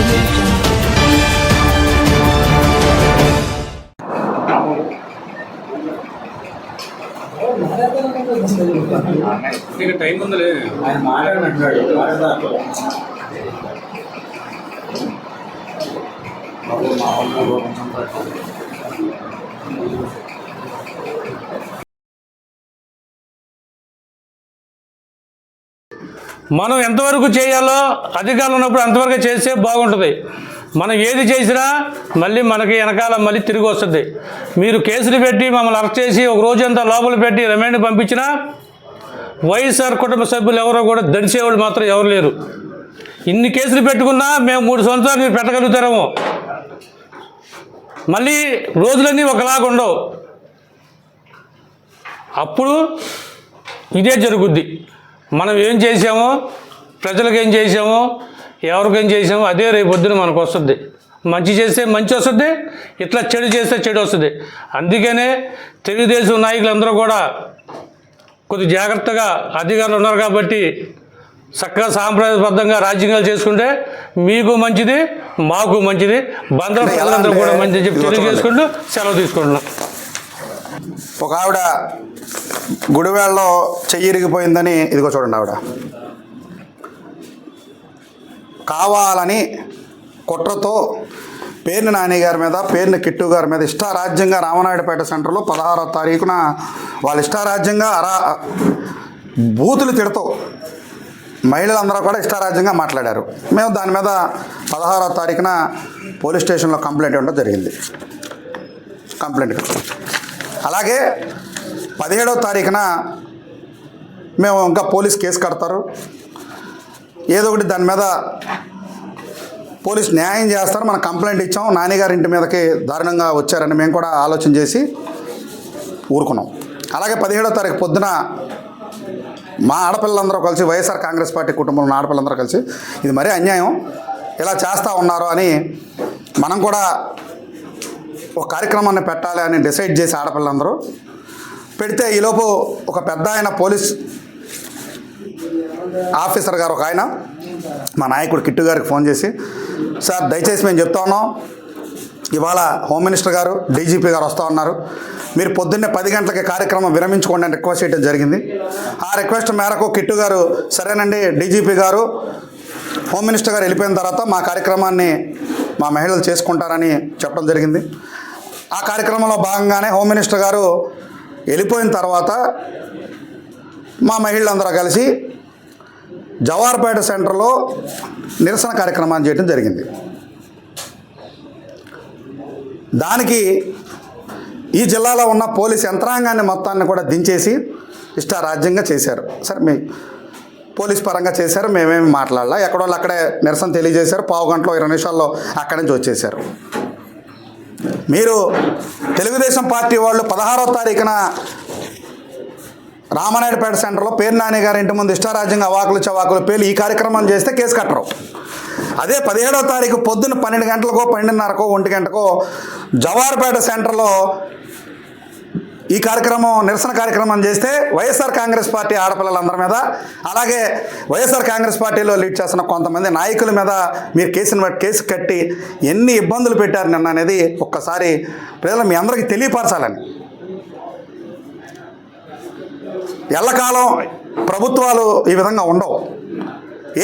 audio jungle. ఇక time ఉందిలే ఆయన మాట్లాడినట్టున్నాడు మాట్లాడతారు బాబు మా వాళ్ళు మనం ఎంతవరకు చేయాలో అధికారులు ఉన్నప్పుడు అంతవరకు చేస్తే బాగుంటుంది. మనం ఏది చేసినా మళ్ళీ మనకి వెనకాల మళ్ళీ తిరిగి వస్తుంది. మీరు కేసులు పెట్టి మమ్మల్ని అరెస్ట్ చేసి ఒక రోజంతా లోపల పెట్టి రిమైండ్ పంపించినా వైఎస్ఆర్ కుటుంబ సభ్యులు ఎవరో కూడా దడిచేవాళ్ళు మాత్రం ఎవరు లేరు. ఇన్ని కేసులు పెట్టుకున్నా మేము మూడు సంవత్సరాలు మీరు పెట్టగలుగుతారేమో. మళ్ళీ రోజులన్నీ ఒకలాగా ఉండవు. అప్పుడు ఇదే జరుగుద్ది. మనం ఏం చేసామో ప్రజలకు ఏం చేసామో ఎవరికేం చేసామో అదే రేపు పొద్దున మనకు వస్తుంది. మంచి చేస్తే మంచి వస్తుంది ఇట్లా చెడు చేస్తే చెడు వస్తుంది. అందుకనే తెలుగుదేశం నాయకులందరూ కూడా కొద్ది జాగ్రత్తగా అధికారులు ఉన్నారు కాబట్టి చక్కగా సాంప్రదాయబద్ధంగా రాజ్యాంగాలు చేసుకుంటే మీకు మంచిది మాకు మంచిది. బంధువుల ప్రజలందరూ కూడా మంచిది చెప్పి తెలియజేసుకుంటూ సెలవు తీసుకుంటున్నాం. ఒక ఆవిడ గుడివేళ్ళలో చెయ్యి ఇరిగిపోయిందని ఇదిగో చూడండి ఆవిడ. కావాలని కుట్రతో పేర్ని నాని గారి మీద పేర్ని కిట్టు గారి మీద ఇష్టారాజ్యంగా రామనాయుడుపేట సెంటర్లో పదహారో తారీఖున వాళ్ళ ఇష్టారాజ్యంగా అరా బూతులు తిడతాం మహిళలందరూ కూడా ఇష్టారాజ్యంగా మాట్లాడారు. మేము దాని మీద పదహారో తారీఖున పోలీస్ స్టేషన్లో కంప్లైంట్ ఇవ్వడం జరిగింది. కంప్లైంట్ అలాగే పదిహేడవ తారీఖున మేము ఇంకా పోలీస్ కేసు కడతారు. ఏదో ఒకటి దాని మీద పోలీస్ న్యాయం చేస్తారు. మనం కంప్లైంట్ ఇచ్చాం. నాన్నగారి ఇంటి మీదకి దారుణంగా వచ్చారని మేము కూడా ఆలోచన చేసి ఊరుకున్నాం. అలాగే పదిహేడవ తారీఖు పొద్దున మా ఆడపిల్లలందరూ కలిసి వైఎస్ఆర్ కాంగ్రెస్ పార్టీ కుటుంబంలో ఉన్న ఆడపిల్లలందరూ కలిసి ఇది మరీ అన్యాయం. ఇలా చేస్తూ ఉన్నారు అని మనం కూడా ఒక కార్యక్రమాన్ని పెట్టాలి అని డిసైడ్ చేసి ఆడపిల్లందరూ పెడితే ఈలోపు ఒక పెద్ద ఆయన పోలీస్ ఆఫీసర్ గారు ఒక ఆయన మా నాయకుడు కిట్టు గారికి ఫోన్ చేసి సార్ దయచేసి మేము చెప్తా ఉన్నాం. ఇవాళ హోమ్ మినిస్టర్ గారు డీజీపీ గారు వస్తూ ఉన్నారు. మీరు పొద్దున్నే పది గంటలకి కార్యక్రమం విరమించుకోండి అని రిక్వెస్ట్ చేయడం జరిగింది. ఆ రిక్వెస్ట్ మేరకు కిట్టు గారు సరేనండి డీజీపీ గారు హోమ్ మినిస్టర్ గారు వెళ్ళిపోయిన తర్వాత మా కార్యక్రమాన్ని మా మహిళలు చేసుకుంటారని చెప్పడం జరిగింది. ఆ కార్యక్రమంలో భాగంగానే హోమ్ మినిస్టర్ గారు వెళ్ళిపోయిన తర్వాత మా మహిళలందరూ కలిసి జవార్పేట సెంటర్లో నిరసన కార్యక్రమాన్ని చేయడం జరిగింది. దానికి ఈ జిల్లాలో ఉన్న పోలీస్ యంత్రాంగాన్ని మొత్తాన్ని కూడా దించేసి ఇష్టారాజ్యంగా చేశారు. సరే మీ పోలీస్ పరంగా చేశారు మేమేమి మాట్లాడాలా. ఎక్కడో వాళ్ళు అక్కడే నిరసన తెలియజేశారు పావు గంటలో ఇరవై నిమిషాల్లో అక్కడి నుంచి వచ్చేసారు మీరు తెలుగుదేశం పార్టీ వాళ్ళు పదహారో తారీఖున రామనాయుడుపేట సెంటర్లో పేరు నాని గారి ఇంటి ముందు ఇష్టారాజ్యంగా అవాకులు చవాకులు పేర్లు ఈ కార్యక్రమం చేస్తే కేసు కట్టరు. అదే పదిహేడో తారీఖు పొద్దున్న పన్నెండు గంటలకో పన్నెండున్నరకో ఒంటి గంటకో జవార్పేట సెంటర్లో ఈ కార్యక్రమం నిరసన కార్యక్రమం చేస్తే వైఎస్ఆర్ కాంగ్రెస్ పార్టీ ఆడపిల్లలందరి మీద అలాగే వైఎస్ఆర్ కాంగ్రెస్ పార్టీలో లీడ్ చేస్తున్న కొంతమంది నాయకుల మీద మీరు కేసును బట్టి కేసు కట్టి ఎన్ని ఇబ్బందులు పెట్టారు నిన్న అనేది ఒక్కసారి ప్రజలు మీ అందరికీ తెలియపరచాలని. ఎల్లకాలం ప్రభుత్వాలు ఈ విధంగా ఉండవు.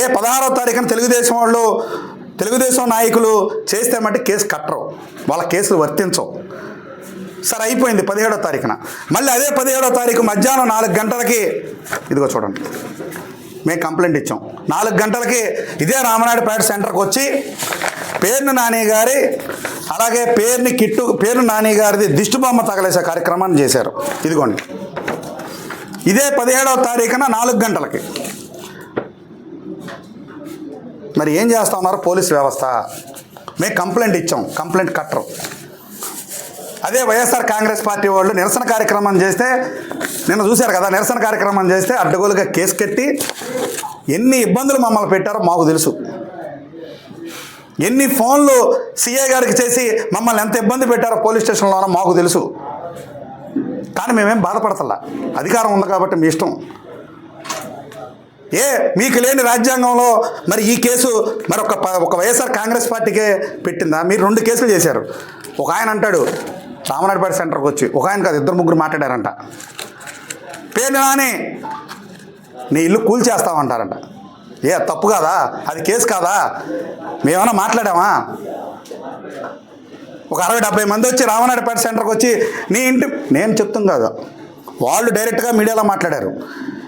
ఏ పదహారో తారీఖున తెలుగుదేశం వాళ్ళు తెలుగుదేశం నాయకులు చేస్తే మట్టి కేసు కట్టరు. వాళ్ళ కేసులు వర్తించవు. సరే అయిపోయింది పదిహేడో తారీఖున. మళ్ళీ అదే పదిహేడో తారీఖు మధ్యాహ్నం నాలుగు గంటలకి ఇదిగో చూడండి మేము కంప్లైంట్ ఇచ్చాం. నాలుగు గంటలకి ఇదే రామనాయుడుపేట సెంటర్కి వచ్చి పేరుని నాని గారి అలాగే పేరుని కిట్టు పేరు నాని గారిది దిష్టిబొమ్మ తగలేసే కార్యక్రమాన్ని చేశారు. ఇదిగోండి. ఇదే పదిహేడవ తారీఖున నాలుగు గంటలకి. మరి ఏం చేస్తా ఉన్నారు? పోలీస్ వ్యవస్థ. మేము కంప్లైంట్ ఇచ్చాం. కంప్లైంట్ కట్టరు. అదే వైఎస్ఆర్ కాంగ్రెస్ పార్టీ వాళ్ళు నిరసన కార్యక్రమం చేస్తే నిన్న చూశారు కదా నిరసన కార్యక్రమం చేస్తే అడ్డగోలుగా కేసు కట్టి ఎన్ని ఇబ్బందులు మమ్మల్ని పెట్టారో మాకు తెలుసు. ఎన్ని ఫోన్లు సీఏ గారికి చేసి మమ్మల్ని ఎంత ఇబ్బంది పెట్టారో పోలీస్ స్టేషన్లోనో మాకు తెలుసు. కానీ మేమేం బాధపడతల్లా. అధికారం ఉంది కాబట్టి మీ ఇష్టం. ఏ మీకు లేని రాజ్యాంగంలో మరి ఈ కేసు మరొక ప- ఒక వైఎస్ఆర్ కాంగ్రెస్ పార్టీకే పెట్టిందా? మీరు రెండు కేసులు చేశారు. ఒక ఆయన అంటాడు రామనాయుడుపేట సెంటర్కి వచ్చి ఒక ఆయన కాదు ఇద్దరు ముగ్గురు మాట్లాడారంట. పేరు నాని నీ ఇల్లు కూల్చేస్తామంటారంట ఏ తప్పు కాదా? అది కేసు కాదా? మేమన్నా మాట్లాడామా? ఒక అరవై డెబ్బై మంది వచ్చి రామనాయుడుపేట సెంటర్కి వచ్చి నీ ఇంటి నేను చెప్తాం కాదు వాళ్ళు డైరెక్ట్గా మీడియాలో మాట్లాడారు.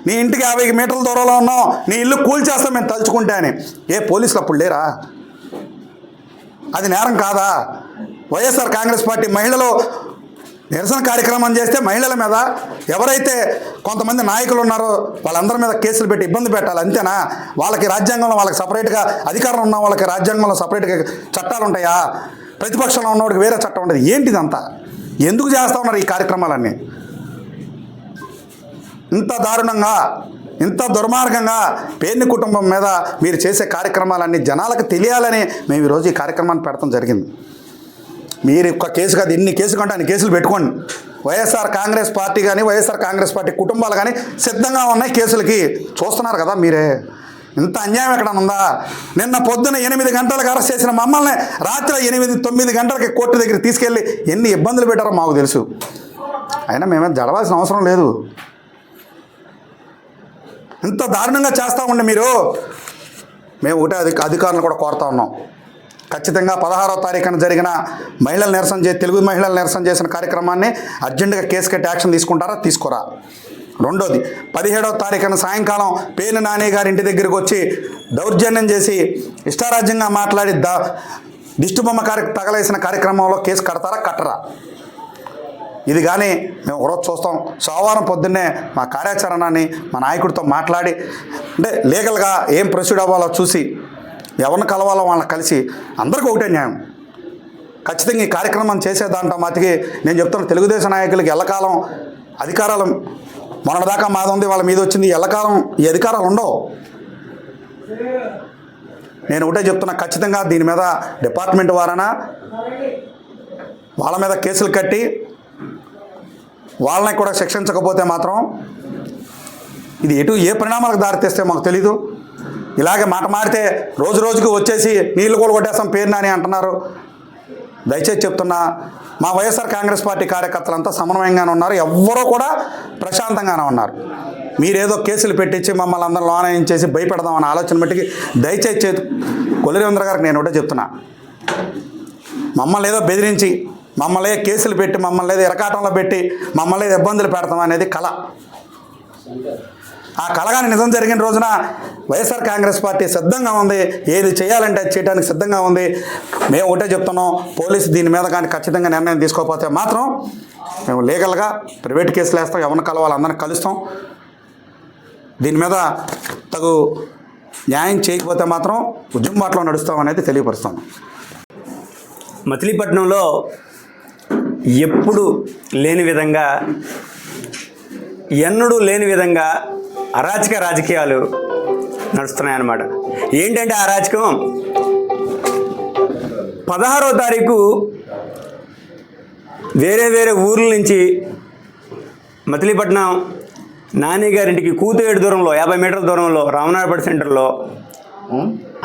నీ ఇంటికి యాభై మీటర్ల దూరంలో ఉన్నాం నీ ఇల్లు కూల్చేస్తాం మేము తలుచుకుంటే అని. ఏ పోలీసులు అప్పుడు లేరా? అది నేరం కాదా? వైఎస్ఆర్ కాంగ్రెస్ పార్టీ మహిళలు నిరసన కార్యక్రమం చేస్తే మహిళల మీద ఎవరైతే కొంతమంది నాయకులు ఉన్నారో వాళ్ళందరి మీద కేసులు పెట్టి ఇబ్బంది పెట్టాలి అంతేనా? వాళ్ళకి రాజ్యాంగంలో వాళ్ళకి సపరేట్గా అధికారం ఉన్న వాళ్ళకి రాజ్యాంగంలో సపరేట్గా చట్టాలు ఉంటాయా? ప్రతిపక్షంలో ఉన్నవాడికి వేరే చట్టం ఉంటుంది ఏంటిదంతా? ఎందుకు చేస్తా ఉన్నారు ఈ కార్యక్రమాలన్నీ? ఇంత దారుణంగా ఇంత దుర్మార్గంగా పేర్ని కుటుంబం మీద మీరు చేసే కార్యక్రమాలన్నీ జనాలకు తెలియాలని మేము ఈరోజు ఈ కార్యక్రమాన్ని పెడతాం జరిగింది. మీరు ఒక్క కేసు కాదు ఎన్ని కేసులు కంటే అన్ని కేసులు పెట్టుకోండి. వైఎస్ఆర్ కాంగ్రెస్ పార్టీ కానీ వైఎస్ఆర్ కాంగ్రెస్ పార్టీ కుటుంబాలు కానీ సిద్ధంగా ఉన్నాయి కేసులకి. చూస్తున్నారు కదా మీరే. ఇంత అన్యాయం ఎక్కడ ఉందా? నిన్న పొద్దున ఎనిమిది గంటలకు అరెస్ట్ చేసిన మమ్మల్ని రాత్రి ఎనిమిది తొమ్మిది గంటలకి కోర్టు దగ్గర తీసుకెళ్ళి ఎన్ని ఇబ్బందులు పెట్టారో మాకు తెలుసు. అయినా మేమే జడవాల్సిన అవసరం లేదు. ఇంత దారుణంగా చేస్తూ ఉండి మీరు. మేము ఒకటే అధిక అధికారులను కూడా కోరుతా ఉన్నాం. ఖచ్చితంగా పదహారో తారీఖున జరిగిన మహిళలు నిరసన చే తెలుగు మహిళలు నిరసన చేసిన కార్యక్రమాన్ని అర్జెంటుగా కేసు కట్టి యాక్షన్ తీసుకుంటారా? తీసుకోరా. రెండోది పదిహేడవ తారీఖున సాయంకాలం పేను నాని గారి ఇంటి దగ్గరికి వచ్చి దౌర్జన్యం చేసి ఇష్టారాజ్యంగా మాట్లాడి ద దిష్టిబొమ్మ కార్య తగలేసిన కార్యక్రమంలో కేసు కడతారా? కట్టరా. ఇది కానీ మేము ఒకరోజు చూస్తాం. సోమవారం పొద్దున్నే మా కార్యాచరణని మా నాయకుడితో మాట్లాడి అంటే లీగల్గా ఏం ప్రొసీడ్ అవ్వాలో చూసి ఎవరిని కలవాలో వాళ్ళని కలిసి అందరికీ ఒకటే న్యాయం. ఖచ్చితంగా ఈ కార్యక్రమం చేసే దాంట్లో మతికి నేను చెప్తున్న తెలుగుదేశం నాయకులకి ఎల్లకాలం అధికారాలు మొన్నటిదాకా మాది ఉంది వాళ్ళ మీద వచ్చింది ఎల్లకాలం ఈ అధికారాలు ఉండవు. నేను ఒకటే చెప్తున్నా ఖచ్చితంగా దీని మీద డిపార్ట్మెంట్ వారన వాళ్ళ మీద కేసులు కట్టి వాళ్ళని కూడా శిక్షించకపోతే మాత్రం ఇది ఎటు ఏ పరిణామాలకు దారితీస్తే మాకు తెలీదు. ఇలాగే మాట మాడితే రోజు రోజుకు వచ్చేసి నీళ్ళు కూడా కొట్టేస్తాం పేరు నాని అంటున్నారు. దయచేసి చెప్తున్నా మా వైఎస్ఆర్ కాంగ్రెస్ పార్టీ కార్యకర్తలంతా సమన్వయంగానే ఉన్నారు. ఎవ్వరూ కూడా ప్రశాంతంగానే ఉన్నారు. మీరేదో కేసులు పెట్టించి మమ్మల్ని అందరూ లోన చేసి భయపెడదామన్న ఆలోచన బట్టి దయచేసి కొలిరేంద్ర గారికి నేను ఒకటే చెప్తున్నా. మమ్మల్ని ఏదో బెదిరించి మమ్మల్ని కేసులు పెట్టి మమ్మల్ని ఏదో ఇరకాటంలో పెట్టి మమ్మల్ని ఏదో ఇబ్బందులు పెడతాం అనేది కళ. ఆ కళగాని నిజం జరిగిన రోజున వైఎస్ఆర్ కాంగ్రెస్ పార్టీ సిద్ధంగా ఉంది. ఏది చేయాలంటే అది చేయడానికి సిద్ధంగా ఉంది. మేము ఒకటే చెప్తున్నాం. పోలీసు దీని మీద కానీ ఖచ్చితంగా నిర్ణయం తీసుకోకపోతే మాత్రం మేము లీగల్గా ప్రైవేట్ కేసులు వేస్తాం. ఎవరిని కలవాలి అందరిని కలుస్తాం. దీని మీద తగు న్యాయం చేయకపోతే మాత్రం ఉద్యమం బాటలో నడుస్తాం అనేది తెలియపరుస్తాం. మచిలీపట్నంలో ఎప్పుడు లేని విధంగా ఎన్నడూ లేని విధంగా అరాచక రాజకీయాలు నడుస్తున్నాయన్నమాట. ఏంటంటే అరాచకం పదహారో తారీఖు వేరే వేరే ఊర్ల నుంచి మచిలీపట్నం నాని గారింటికి కూతేడు దూరంలో యాభై మీటర్ల దూరంలో రామనాథపేట సెంటర్లో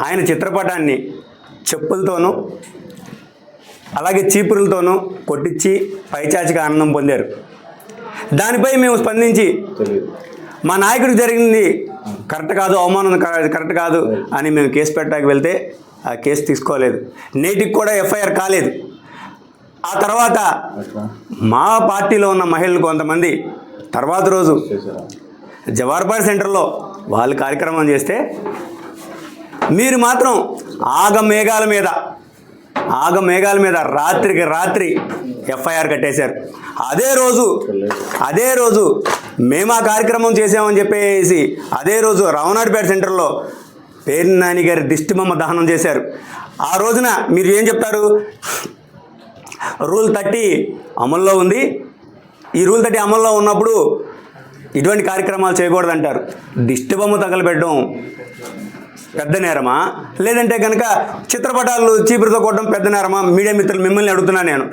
ఆయన చిత్రపటాన్ని చెప్పులతోనూ అలాగే చీపురులతోనూ కొట్టించి పైచాచిక ఆనందం పొందారు. దానిపై మేము స్పందించి మా నాయకుడికి జరిగింది. కరెక్ట్ కాదు అవమానం కరెక్ట్ కాదు అని మేము కేసు పెట్టడానికి వెళ్తే ఆ కేసు తీసుకోలేదు. నేటికి కూడా ఎఫ్ఐఆర్ కాలేదు. ఆ తర్వాత మా పార్టీలో ఉన్న మహిళలు కొంతమంది తర్వాత రోజు జవార్బాడ్ సెంటర్లో వాళ్ళు కార్యక్రమం చేస్తే మీరు మాత్రం ఆగ మేఘాల మీద ఆగ మేఘాల మీద రాత్రికి రాత్రి ఎఫ్ఐఆర్ కట్టేశారు. అదే రోజు అదే రోజు మేము ఆ కార్యక్రమం చేసామని చెప్పేసి అదే రోజు రావణాడిపేట సెంటర్లో పేరు నాని గారి దిష్టిబొమ్మ దహనం చేశారు. ఆ రోజున మీరు ఏం చెప్తారు? రూల్ థర్టీ అమల్లో ఉంది. ఈ రూల్ థర్టీ అమల్లో ఉన్నప్పుడు ఇటువంటి కార్యక్రమాలు చేయకూడదంటారు. దిష్టిబొమ్మ తగలబెట్టడం పెద్ద నేరమా? లేదంటే కనుక చిత్రపటాలు చీపురుతో కొట్టడం పెద్ద నేరమా? మీడియా మిత్రులు మిమ్మల్ని అడుగుతున్నా నేను.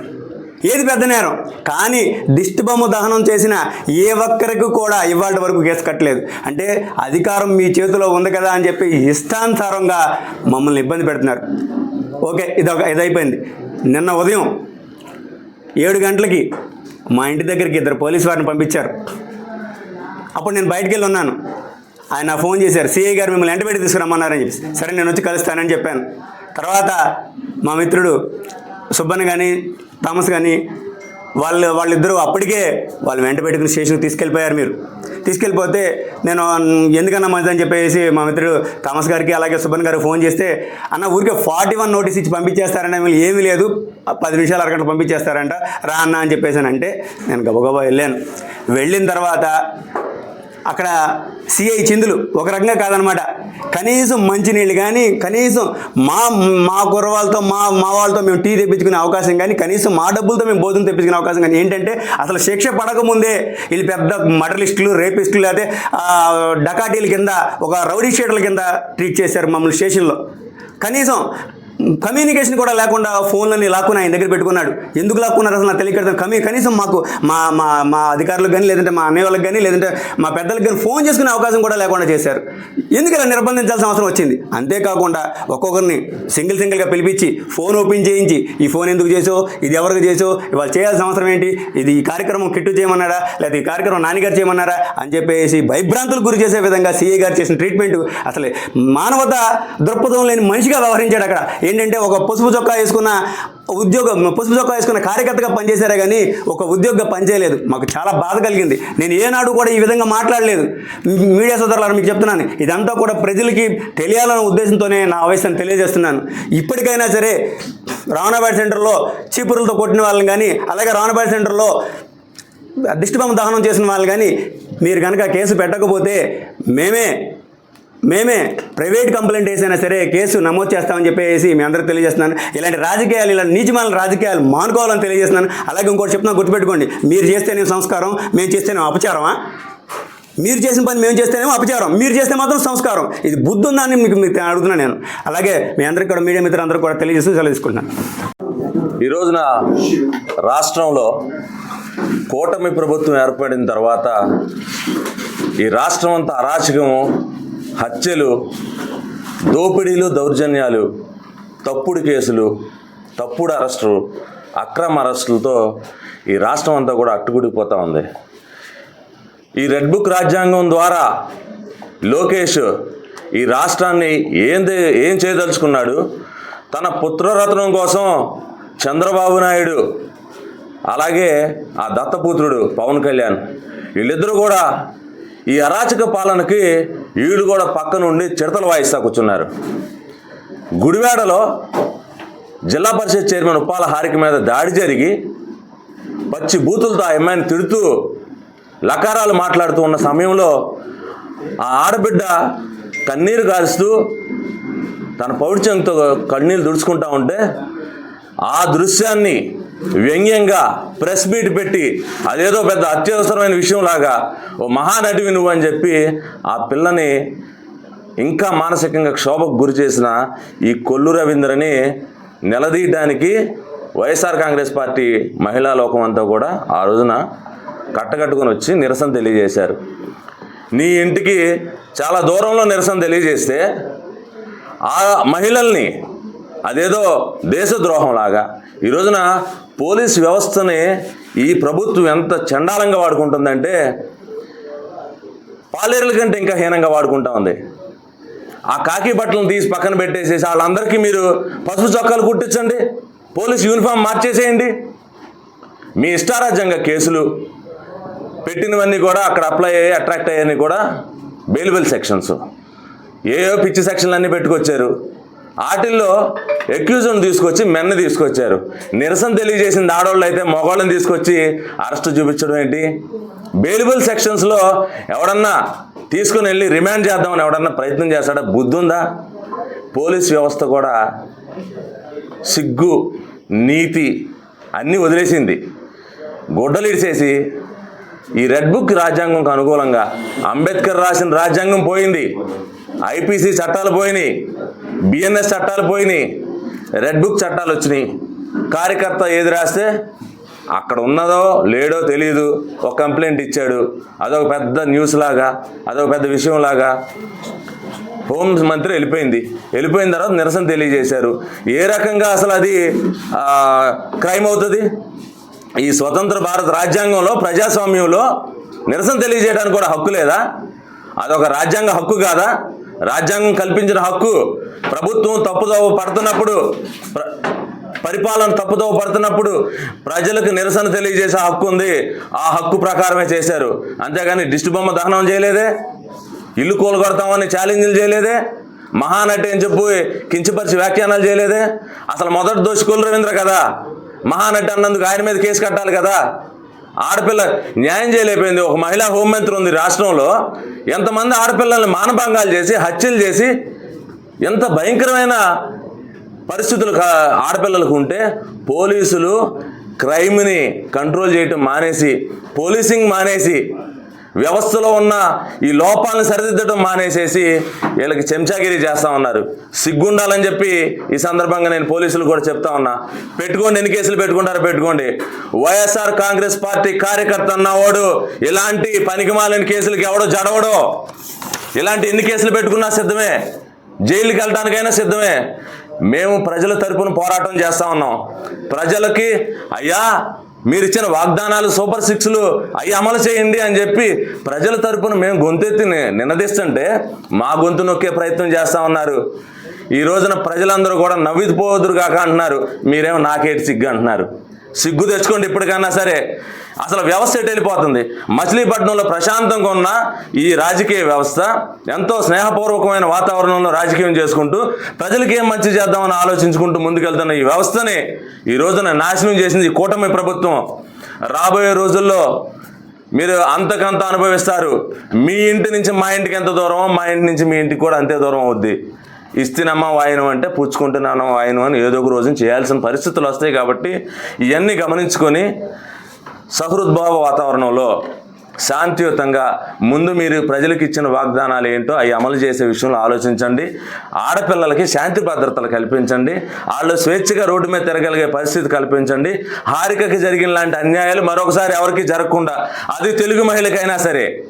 ఏది పెద్ద నేరం? కానీ దిష్టిబొమ్మ దహనం చేసిన ఏ ఒక్కరికి కూడా ఇవాళ వరకు కేసు కట్టలేదు. అంటే అధికారం మీ చేతిలో ఉంది కదా అని చెప్పి ఇష్టానుసారంగా మమ్మల్ని ఇబ్బంది పెడుతున్నారు. ఓకే ఇదొక ఇది అయిపోయింది. నిన్న ఉదయం ఏడు గంటలకి మా ఇంటి దగ్గరికి ఇద్దరు పోలీసు వారిని పంపించారు. అప్పుడు నేను బయటికి వెళ్ళి ఉన్నాను. ఆయన ఫోన్ చేశారు సిఐ గారు మిమ్మల్ని వెంటబెట్టి తీసుకురమ్మన్నారని చెప్పి సరే నేను వచ్చి కలుస్తానని చెప్పాను. తర్వాత మా మిత్రుడు సుబ్బన్ కానీ థామస్ కానీ వాళ్ళు వాళ్ళిద్దరూ అప్పటికే వాళ్ళు వెంట పెట్టుకుని స్టేషన్కి తీసుకెళ్ళిపోయారు మీరు. తీసుకెళ్ళిపోతే నేను ఎందుకన్నా మంచిదని చెప్పేసి మా మిత్రుడు థామస్ గారికి అలాగే సుబ్బన్ గారికి ఫోన్ చేస్తే అన్న ఊరికే ఫార్టీ వన్ నోటీస్ ఇచ్చి పంపించేస్తారంటే వీళ్ళు ఏమీ లేదు. పది నిమిషాలు అరగంట పంపించేస్తారంట. రా అన్న అని చెప్పేసానంటే నేను గబగబా వెళ్ళాను. వెళ్ళిన తర్వాత అక్కడ సిఐ చిందులు ఒక రకంగా కాదనమాట. కనీసం మంచినీళ్ళు కానీ కనీసం మా మా కుర్రవాళ్ళతో మా మా వాళ్ళతో మేము టీ తెప్పించుకునే అవకాశం కానీ కనీసం మా డబ్బులతో మేము భోజనం తెప్పించుకునే అవకాశం కానీ ఏంటంటే అసలు శిక్ష పడకముందే వీళ్ళు పెద్ద మడలిస్టులు రేపిస్టులు లేకపోతే డకాటీల కింద ఒక రౌడీ షీటర్ల కింద ట్రీట్ చేశారు మమ్మల్ని స్టేషన్లో. కనీసం కమ్యూనికేషన్ కూడా లేకుండా ఫోన్లని లాక్కుని ఆయన దగ్గర పెట్టుకున్నాడు. ఎందుకు లాక్కున్నారు అసలు నాకు తెలియదు కమీ కనీసం మాకు మా మా మా అధికారులకు కానీ లేదంటే మా అన్నయ్య వాళ్ళకి కానీ లేదంటే మా పెద్దలకు కానీ ఫోన్ చేసుకునే అవకాశం కూడా లేకుండా చేశారు. ఎందుకు ఇలా నిర్బంధించాల్సిన అవసరం వచ్చింది? అంతేకాకుండా ఒక్కొక్కరిని సింగిల్ సింగిల్గా పిలిపించి ఫోన్ ఓపెన్ చేయించి ఈ ఫోన్ ఎందుకు చేసావు? ఇది ఎవరికి చేసావు? ఇవాళ చేయాల్సిన అవసరం ఏంటి? ఇది ఈ కార్యక్రమం కిట్టు చేయమన్నారా? లేదా ఈ కార్యక్రమం నాన్నగారు చేయమన్నారా? అని చెప్పేసి భయభ్రాంతులు గురి చేసే విధంగా సీఏ గారు చేసిన ట్రీట్మెంట్ అసలు మానవత దృక్పథం లేని మనిషిగా వ్యవహరించాడు అక్కడ. ఏంటంటే ఒక పసుపు చొక్కా వేసుకున్న ఉద్యోగం పసుపు చొక్కా వేసుకున్న కార్యకర్తగా పనిచేశారే కానీ ఒక ఉద్యోగంగా పనిచేయలేదు. మాకు చాలా బాధ కలిగింది. నేను ఏనాడు కూడా ఈ విధంగా మాట్లాడలేదు. మీడియా సోదరులను మీకు చెప్తున్నాను. ఇదంతా కూడా ప్రజలకి తెలియాలనే ఉద్దేశంతోనే నా ఆవేశాన్ని తెలియజేస్తున్నాను. ఇప్పటికైనా సరే రావణాబాద్ సెంటర్లో చీపురులతో కొట్టిన వాళ్ళని కానీ అలాగే రావణాబాద్ సెంటర్లో దిష్టిబొమ్మ దహనం చేసిన వాళ్ళు కానీ మీరు కనుక కేసు పెట్టకపోతే మేమే మేమే ప్రైవేట్ కంప్లైంట్ వేసైనా సరే కేసు నమోదు చేస్తామని చెప్పేసి మీ అందరూ తెలియజేస్తున్నాను. ఇలాంటి రాజకీయాలు ఇలా నీచమాల రాజకీయాలు మానుకోవాలని తెలియజేస్తున్నాను. అలాగే ఇంకోటి చెప్తున్నా గుర్తుపెట్టుకోండి. మీరు చేస్తేనే సంస్కారం మేము చేస్తేనే అపచారమా? మీరు చేసిన పని మేము చేస్తేనేమో అపచారం. మీరు చేస్తే మాత్రం సంస్కారం. ఇది బుద్ధి ఉందని మీకు మీకు అడుగుతున్నాను నేను. అలాగే మీ అందరికీ కూడా మీడియా మిత్రులందరూ కూడా తెలియజేస్తూ సెలవు తీసుకుంటున్నాను. ఈ రోజున రాష్ట్రంలో కూటమి ప్రభుత్వం ఏర్పడిన తర్వాత ఈ రాష్ట్రం అంతా అరాచకము హత్యలు దోపిడీలు దౌర్జన్యాలు తప్పుడు కేసులు తప్పుడు అరెస్టులు అక్రమ అరెస్టులతో ఈ రాష్ట్రం అంతా కూడా అట్టుకుడిపోతూ ఉంది. ఈ రెడ్ బుక్ రాజ్యాంగం ద్వారా లోకేష్ ఈ రాష్ట్రాన్ని ఏం ఏం చేయదలుచుకున్నాడు? తన పుత్రరత్నం కోసం చంద్రబాబు నాయుడు అలాగే ఆ దత్తపుత్రుడు పవన్ కళ్యాణ్ వీళ్ళిద్దరూ కూడా ఈ అరాచక పాలనకి వీళ్ళు కూడా పక్క నుండి చిడతలు వాయిస్తా కూర్చున్నారు. గుడివాడలో జిల్లా పరిషత్ చైర్మన్ ఉప్పాల హారిక మీద దాడి జరిగి పచ్చి బూతులతో ఆ అమ్మాయిని తిడుతూ లకారాలు మాట్లాడుతూ ఉన్న సమయంలో ఆ ఆడబిడ్డ కన్నీరు గారుస్తూ తన పౌడిచంతో కన్నీరు దుడుచుకుంటా ఉంటే ఆ దృశ్యాన్ని వ్యంగ్యంగా ప్రెస్ మీట్ పెట్టి అదేదో పెద్ద అత్యవసరమైన విషయంలాగా ఓ మహానటివి నువ్వు అని చెప్పి ఆ పిల్లని ఇంకా మానసికంగా క్షోభకు గురి చేసిన ఈ కొల్లు రవీంద్రని నిలదీయడానికి వైఎస్ఆర్ కాంగ్రెస్ పార్టీ మహిళా లోకం అంతా కూడా ఆ రోజున కట్టకట్టుకొని వచ్చి నిరసన తెలియజేశారు. నీ ఇంటికి చాలా దూరంలో నిరసన తెలియజేస్తే ఆ మహిళల్ని అదేదో దేశద్రోహంలాగా. ఈ రోజున పోలీస్ వ్యవస్థని ఈ ప్రభుత్వం ఎంత చండాలంగా వాడుకుంటుందంటే పాలేరుల కంటే ఇంకా హీనంగా వాడుకుంటా ఉంది. ఆ కాకి బట్టలను తీసి పక్కన పెట్టేసేసి వాళ్ళందరికీ మీరు పసుపు చొక్కాలు కుట్టించండి పోలీస్ యూనిఫామ్ మార్చేసేయండి. మీ ఇష్టారాజ్యంగా కేసులు పెట్టినవన్నీ కూడా అక్కడ అప్లై అయ్యి అట్రాక్ట్ అయ్యాయని కూడా బెయిలబుల్ సెక్షన్స్. ఏయో పిచ్చి సెక్షన్లు అన్నీ పెట్టుకొచ్చారు. వాటిల్లో ఎక్యూజన్ తీసుకొచ్చి మెన్ను తీసుకొచ్చారు. నిరసన తెలియజేసిన ఆడవాళ్ళు అయితే మగవాళ్ళని తీసుకొచ్చి అరెస్ట్ చూపించడం ఏంటి? బెయిలబుల్ సెక్షన్స్లో ఎవడన్నా తీసుకుని వెళ్ళి రిమాండ్ చేద్దామని ఎవడన్నా ప్రయత్నం చేస్తాడా? బుద్ధుందా పోలీస్ వ్యవస్థ కూడా సిగ్గు నీతి అన్నీ వదిలేసింది. గుడ్డలిడిసేసి ఈ రెడ్ బుక్ రాజ్యాంగంకు అనుకూలంగా అంబేద్కర్ రాసిన రాజ్యాంగం పోయింది. ఐపీసీ చట్టాలు పోయినాయి బిఎన్ఎస్ చట్టాలు పోయినాయి రెడ్ బుక్ చట్టాలు వచ్చినాయి. కార్యకర్త ఏది రాస్తే అక్కడ ఉన్నదో లేడో తెలియదు ఒక కంప్లైంట్ ఇచ్చాడు. అదొక పెద్ద న్యూస్ లాగా అదొక పెద్ద విషయం లాగా హోమ్ మంత్రి వెళ్ళిపోయింది. వెళ్ళిపోయిన తర్వాత నిరసన తెలియజేశారు. ఏ రకంగా అసలు అది క్రైమ్ అవుతుంది? ఈ స్వతంత్ర భారత రాజ్యాంగంలో ప్రజాస్వామ్యంలో నిరసన తెలియజేయడానికి కూడా హక్కు లేదా? అదొక రాజ్యాంగ హక్కు కాదా? రాజ్యాంగం కల్పించిన హక్కు ప్రభుత్వం తప్పుదోవ పడుతున్నప్పుడు ప్ర- పరిపాలన తప్పుదోవ పడుతున్నప్పుడు ప్రజలకు నిరసన తెలియజేసే హక్కు ఉంది. ఆ హక్కు ప్రకారమే చేశారు. అంతేగాని దిష్టి బొమ్మ దహనం చేయలేదే? ఇల్లు కూలగొడతామని ఛాలెంజ్లు చేయలేదే? మహానటి అని చెప్పి కించపరిచి వ్యాఖ్యానాలు చేయలేదే? అసలు మొదటి దోషి కుల రవీంద్ర కదా? మహానటి అన్నందుకు ఆయన మీద కేసు కట్టాలి కదా? ఆడపిల్ల న్యాయం చేయలేకపోయింది. ఒక మహిళా హోంమంత్రి ఉంది రాష్ట్రంలో. ఎంతమంది ఆడపిల్లల్ని మానభంగాలు చేసి హత్యలు చేసి ఎంత భయంకరమైన పరిస్థితులు ఆడపిల్లలకు ఉంటే పోలీసులు క్రైమ్ని కంట్రోల్ చేయటం మానేసి పోలీసింగ్ మానేసి వ్యవస్థలో ఉన్న ఈ లోపాలను సరిదిద్దడం మానేసేసి వీళ్ళకి చెంచాగిరి చేస్తా ఉన్నారు. సిగ్గుండాలని చెప్పి ఈ సందర్భంగా నేను పోలీసులు కూడా చెప్తా ఉన్నా. పెట్టుకోండి ఎన్ని కేసులు పెట్టుకుంటారో పెట్టుకోండి. వైఎస్ఆర్ కాంగ్రెస్ పార్టీ కార్యకర్త అన్నవాడు ఇలాంటి పనికిమాలిన కేసులకి ఎవడో జడవడో? ఇలాంటి ఎన్ని కేసులు పెట్టుకున్నా సిద్ధమే? జైలుకి వెళ్ళడానికైనా సిద్ధమే? మేము ప్రజల తరపున పోరాటం చేస్తా ఉన్నాం. ప్రజలకి అయ్యా మీరు ఇచ్చిన వాగ్దానాలు సూపర్ సిక్స్లు అవి అమలు చేయండి అని చెప్పి ప్రజల తరపున మేము గొంతెత్తి నినదిస్తుంటే మా గొంతు నొక్కే ప్రయత్నం చేస్తా ఉన్నారు. ఈ రోజున ప్రజలందరూ కూడా నవ్విపోదురు కాక అంటున్నారు. మీరేమో నాకేటి సిగ్గు అంటున్నారు. సిగ్గు తెచ్చుకోండి ఇప్పటికన్నా సరే. అసలు వ్యవస్థ ఎటు వెళ్ళిపోతుంది? మచిలీపట్నంలో ప్రశాంతంగా ఉన్న ఈ రాజకీయ వ్యవస్థ ఎంతో స్నేహపూర్వకమైన వాతావరణంలో రాజకీయం చేసుకుంటూ ప్రజలకి ఏం మంచి చేద్దామని ఆలోచించుకుంటూ ముందుకెళ్తున్న ఈ వ్యవస్థని ఈ రోజున నాశనం చేసింది ఈ కూటమి ప్రభుత్వం. రాబోయే రోజుల్లో మీరు అంతకంత అనుభవిస్తారు. మీ ఇంటి నుంచి మా ఇంటికి ఎంత దూరమో మా ఇంటి నుంచి మీ ఇంటికి కూడా అంతే దూరం అవుద్ది. ఇస్తినమ్మ వాయనం అంటే పుచ్చుకుంటున్నాను వాయనం అని ఏదో ఒక రోజున చేయాల్సిన పరిస్థితులు వస్తాయి కాబట్టి ఇవన్నీ గమనించుకొని సహృద్భావ వాతావరణంలో శాంతియుతంగా ముందు మీరు ప్రజలకు ఇచ్చిన వాగ్దానాలు ఏంటో అవి అమలు చేసే విషయంలో ఆలోచించండి. ఆడపిల్లలకి శాంతి భద్రతలు కల్పించండి. వాళ్ళు స్వేచ్ఛగా రోడ్డు మీద తిరగలిగే పరిస్థితి కల్పించండి. హారికకి జరిగిన లాంటి అన్యాయాలు మరొకసారి ఎవరికి జరగకుండా అది తెలుగు మహిళకైనా సరే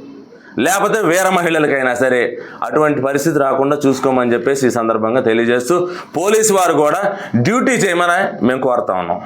లేకపోతే వేరే మహిళలకైనా సరే అటువంటి పరిస్థితి రాకుండా చూసుకోమని చెప్పేసి ఈ సందర్భంగా తెలియజేస్తూ పోలీసు వారు కూడా డ్యూటీ చేయమని మేము కోరుతా ఉన్నాం.